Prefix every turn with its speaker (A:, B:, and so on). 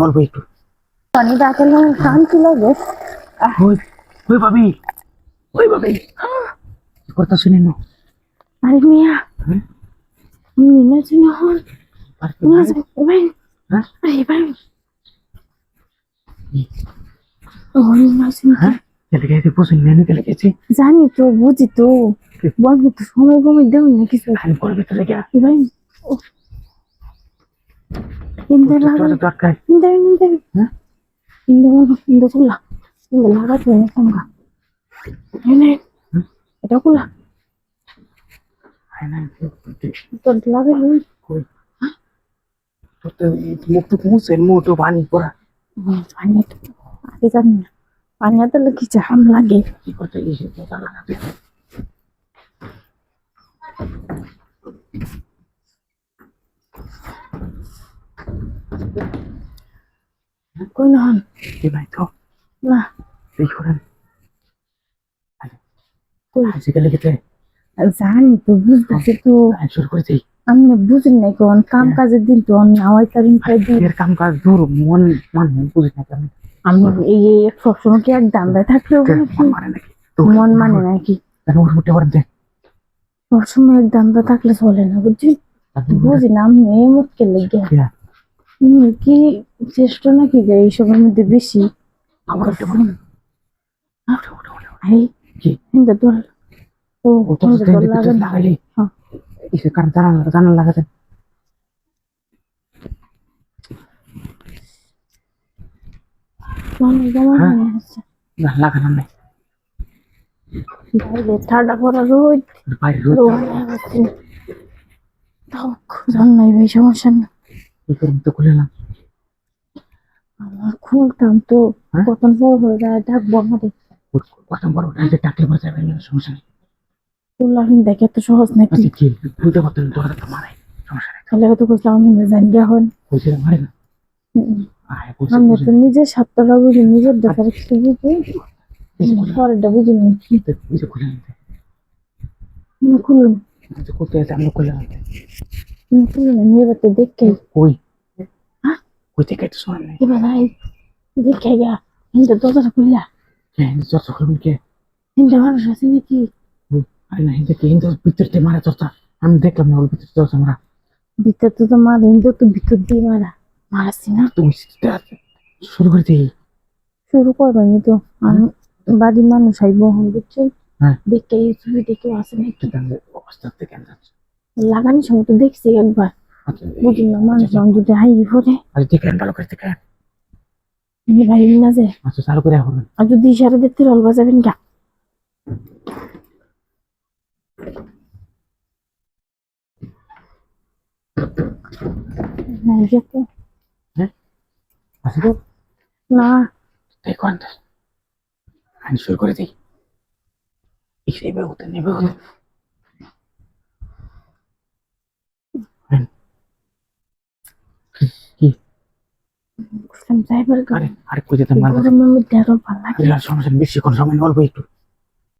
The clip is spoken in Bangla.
A: অল্প একটু।
B: পানি লাগে।
A: ওই ওই ভাবি ওই ভাবি। কি করতে শুনি নো
B: আরে মিয়া।
A: হ্যাঁ?
B: মিনা চিনি হন
A: ভাই? হ্যাঁ?
B: আরে ভাই
A: হ্যাঁ?
B: জানি তো বুঝি তো। বলব তো সময় কমে দেব না কিছু।
A: খালি করবে তো রেখে
B: ভাই লাগা লাগা এটা কুলা
A: হয় না
B: তো লাগে
A: কই তো মুখ তো মুছে মুখ তো পানি পড়া
B: পানি আগে জানি না পানি তো জাম লাগে
A: কি করতে গেছে তো জানা না
B: কই না হন
A: কি ভাই তো
B: না।
A: এই করেন।
B: কই?
A: আজকে লেগেছে
B: জানি তো বুঝতেছি তো।
A: শুরু করে দিই
B: আমি বুঝি নাই কোন কাম কাজের দিন তো আমি আওয়াই তারিন খাই দিই
A: এর কাম কাজ দূর মন মান বুঝি না কেন
B: আমি এই সবসময় কি এক দান্দায় থাকলেও
A: মন মানে নাকি?
B: মন মানে
A: ওর উঠে পারেন দেখ
B: সবসময় এক দান্দা থাকলে চলে না বুঝছি বুঝি না আমি মুখকে লেগে কি চেষ্টা নাকি যে এইসবের মধ্যে বেশি।
A: আবার
B: হ্যাঁ।
A: লাগাতেন হ্যাঁ। লাগানো নাই
B: বাইরে ঠান্ডা পড়া রোদ।
A: বাইরে রোদ।
B: রোদ হচ্ছে তাও খুঁজার নাই ভাই সমস্যা না
A: কি করুন খুলে না
B: আমার খুলতাম তো
A: হ্যাঁ?
B: কতন বড় হয়ে যায় ডাকবো আমাদের।
A: কথা বড় যে ডাকলে পরে যাবে না সমস্যা নেই।
B: তুল্লা দেখে এত সহজ
A: আচ্ছা কি খুলতে পারতেন তোরা তো মারাই সমস্যা নেই।
B: তাহলে তো বুঝলাম আমি জানি এখন
A: কইছে মারে না? আয়
B: আমি তো নিজের স্বার্থটা বুঝি নিজের দেখার কিছু বুঝি। পরেরটা বুঝি না। কি
A: খুলে নিতে
B: আমি খুললাম।
A: আচ্ছা আমরা
B: খুললাম। মেয়েবার তো দেখে
A: কই
B: হ্যাঁ
A: কই থেকে একটু শোনা নেই
B: এবার আই দেখে গা হিন্দা দরজাটা খুললা
A: কে চর্চা করবেন কে
B: হিন্দা মানুষ আছে নাকি
A: আরে না হিন্দে কে হিন্দে ভিতর থেকে মারা চর্চা আমি দেখলাম না ওর ভিতর চর্চা মারা
B: ভিতর তো তোমার হিন্দু তো ভিতর দিয়ে মারা মারাছি না
A: তুমি শুরু করে দিই
B: শুরু করবানি তো আমি বাড়ির মানুষ আইব হন বুঝছ
A: হ্যাঁ
B: দেখে ছবি দেখে আছে নাকি
A: অবস্থা থেকে যাচ্ছে
B: লাগানোর সময় তো দেখছি একবার।
A: আচ্ছা
B: বুঝি না মানুষ যখন হাই পরে
A: আরে দেখেন ভালো করে দেখেন
B: এমনি ভাই না যে।
A: আচ্ছা চালু করে এখন।
B: আর যদি ইশারা দেখতে রল বাজাবেন গা। নাই যে তো।
A: হ্যাঁ? আছে তো?
B: না।
A: আমি শুরু করে দিই। হতে নেবে হতে কি
B: বুঝলাম যাইবার
A: আরে কই মারবো
B: আরও ভালো লাগে।
A: আর সমস্যা বেশি কোন সময় অল্প একটু।